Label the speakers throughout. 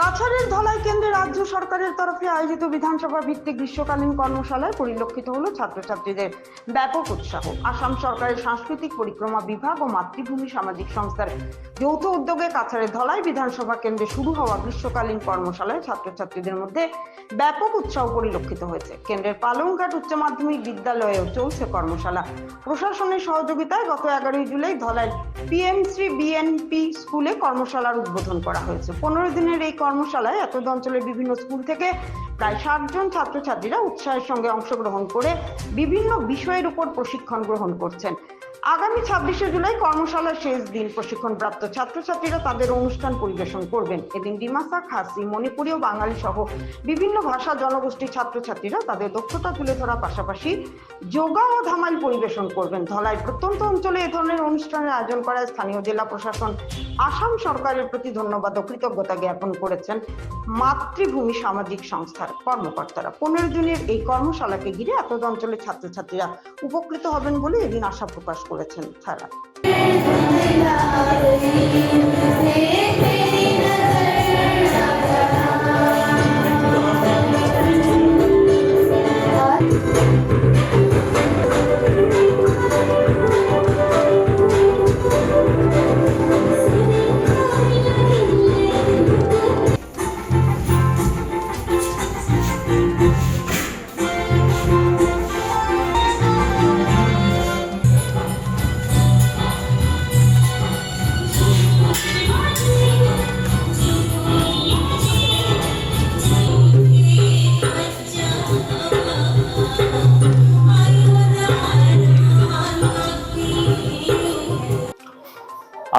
Speaker 1: কাছাড়ের ধলাই কেন্দ্রে রাজ্য সরকারের তরফে আয়োজিত বিধানসভা ভিত্তিক গ্রীষ্মকালীন কর্মশালায় পরিলক্ষিত হল ছাত্রছাত্রীদের ব্যাপক উৎসাহ। আসাম সরকারের সাংস্কৃতিক পরিক্রমা বিভাগ ও মাতৃভূমি সামাজিক সংস্থার যৌথ উদ্যোগে কাছাড়ের ধলাই বিধানসভা কেন্দ্রে শুরু হওয়া গ্রীষ্মকালীন কর্মশালায় ছাত্রছাত্রীদের মধ্যে ব্যাপক উৎসাহ পরিলক্ষিত হয়েছে। কেন্দ্রের পালংঘাট উচ্চ মাধ্যমিক বিদ্যালয়েও চলছে কর্মশালা। প্রশাসনের সহযোগিতায় গত এগারোই জুলাই ধলাই পিএমসি বিএনপি স্কুলে কর্মশালার উদ্বোধন করা হয়েছে। পনেরো দিনের এই কর্মশালায় এতদ অঞ্চলের বিভিন্ন স্কুল থেকে প্রায় সাতজন ছাত্রছাত্রীরা উৎসাহের সঙ্গে অংশগ্রহণ করে বিভিন্ন বিষয়ের উপর প্রশিক্ষণ গ্রহণ করছেন। আগামী ছাব্বিশে জুলাই কর্মশালার শেষ দিন প্রশিক্ষণপ্রাপ্ত ছাত্রছাত্রীরা তাদের অনুষ্ঠান পরিবেশন করবেন। এদিন ডিমাসা, খাসি, মণিপুরী ও বাঙালি সহ বিভিন্ন ভাষা জনগোষ্ঠীর ছাত্রছাত্রীরা তাদের দক্ষতা তুলে ধরার পাশাপাশি যোগা ও ধামাইল পরিবেশন করবেন। ধলাই প্রত্যন্ত অঞ্চলে এ ধরনের অনুষ্ঠানের আয়োজন করায় স্থানীয় জেলা প্রশাসন, আসাম সরকারের প্রতি ধন্যবাদ ও কৃতজ্ঞতা জ্ঞাপন করেছেন মাতৃভূমি সামাজিক সংস্থার কর্মকর্তারা। পনেরো দিনের এই কর্মশালাকে ঘিরে এতদ অঞ্চলের ছাত্রছাত্রীরা উপকৃত হবেন বলে এদিন আশা প্রকাশ করেছেন তারা।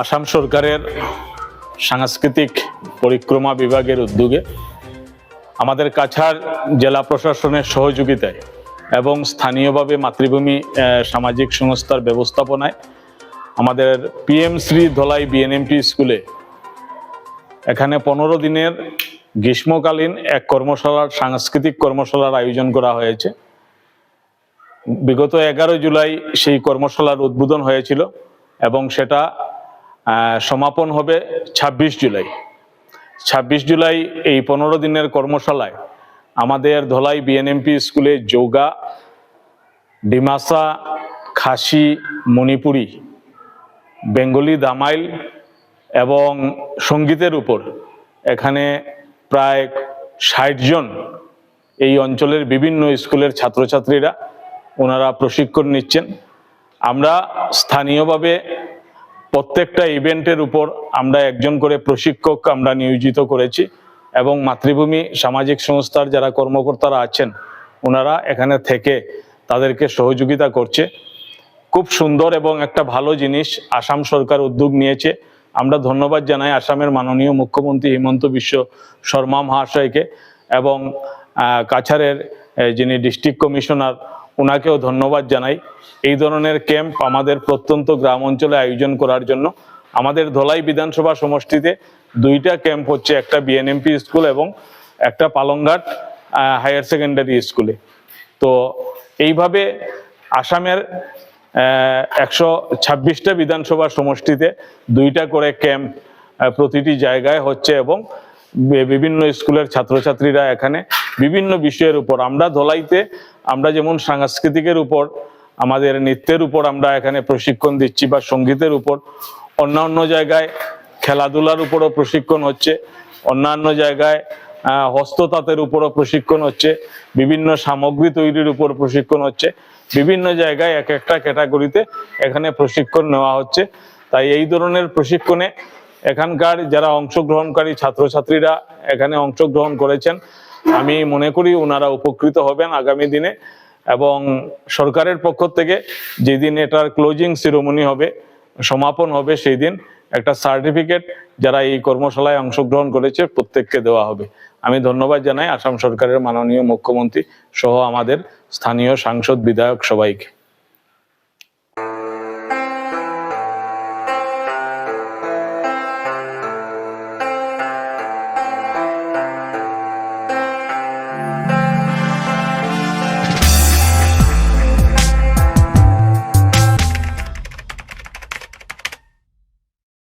Speaker 2: আসাম সরকারের সাংস্কৃতিক পরিক্রমা বিভাগের উদ্যোগে আমাদের কাছাড় জেলা প্রশাসনের সহযোগিতায় এবং স্থানীয়ভাবে মাতৃভূমি সামাজিক সংস্থার ব্যবস্থাপনায় আমাদের পিএম শ্রী ধলাই বিএনএমপি স্কুলে এখানে পনেরো দিনের গ্রীষ্মকালীন এক কর্মশালার, সাংস্কৃতিক কর্মশালার আয়োজন করা হয়েছে। বিগত এগারো জুলাই সেই কর্মশালার উদ্বোধন হয়েছিল এবং সেটা সমাপন হবে ২৬ জুলাই। ২৬ জুলাই এই পনেরো দিনের কর্মশালায় আমাদের ধলাই বিএনএমপি স্কুলে যোগা, ডিমাসা, খাসি, মণিপুরি, বেঙ্গলি দামাইল এবং সঙ্গীতের উপর এখানে প্রায় ষাট জন এই অঞ্চলের বিভিন্ন স্কুলের ছাত্রছাত্রীরা ওনারা প্রশিক্ষণ নিচ্ছেন। আমরা স্থানীয়ভাবে প্রত্যেকটা ইভেন্টের উপর আমরা একজন করে প্রশিক্ষক আমরা নিয়োজিত করেছি এবং মাতৃভূমি সামাজিক সংস্থার যারা কর্মকর্তারা আছেন ওনারা এখানে থেকে তাদেরকে সহযোগিতা করছে। খুব সুন্দর এবং একটা ভালো জিনিস আসাম সরকার উদ্যোগ নিয়েছে। আমরা ধন্যবাদ জানাই আসামের মাননীয় মুখ্যমন্ত্রী হিমন্ত বিশ্ব শর্মা মহাশয়কে এবং আহ, কাছাড়ের যিনি ডিস্ট্রিক্ট কমিশনার ওনাকেও ধন্যবাদ জানাই। এই ধরনের ক্যাম্প আমাদের প্রত্যন্ত গ্রাম অঞ্চলে আয়োজন করার জন্য। আমাদের ধলাই বিধানসভা সমষ্টিতে দুইটা ক্যাম্প হচ্ছে, একটা বিএনএমপি স্কুল এবং একটা পালংঘাট হায়ার সেকেন্ডারি স্কুলে। তো এইভাবে আসামের একশো ছাব্বিশটা বিধানসভা সমষ্টিতে দুইটা করে ক্যাম্প প্রতিটি জায়গায় হচ্ছে এবং বিভিন্ন স্কুলের ছাত্রছাত্রীরা এখানে বিভিন্ন বিষয়ের উপর। আমরা ধলাইতে, আমরা যেমন সাংস্কৃতিকের উপর, আমাদের নৃত্যের উপর আমরা এখানে প্রশিক্ষণ দিচ্ছি বা সঙ্গীতের উপর। অন্যান্য জায়গায় খেলাধুলার উপরও প্রশিক্ষণ হচ্ছে। অন্যান্য জায়গায় হস্ততাঁতের উপরও প্রশিক্ষণ হচ্ছে। বিভিন্ন সামগ্রী তৈরির উপর প্রশিক্ষণ হচ্ছে। বিভিন্ন জায়গায় এক একটা ক্যাটাগরিতে এখানে প্রশিক্ষণ নেওয়া হচ্ছে। তাই এই ধরনের প্রশিক্ষণে এখানকার যারা অংশগ্রহণকারী ছাত্রছাত্রীরা এখানে অংশগ্রহণ করেছেন আমি মনে করি ওনারা উপকৃত হবেন আগামী দিনে এবং সরকারের পক্ষ থেকে যেদিন এটার ক্লোজিং সিরোমনি হবে, সমাপন হবে সেই দিন একটা সার্টিফিকেট যারা এই কর্মশালায় অংশগ্রহণ করেছে প্রত্যেককে দেওয়া হবে। আমি ধন্যবাদ জানাই আসাম সরকারের মাননীয় মুখ্যমন্ত্রী সহ আমাদের স্থানীয় সাংসদ, বিধায়ক সবাইকে।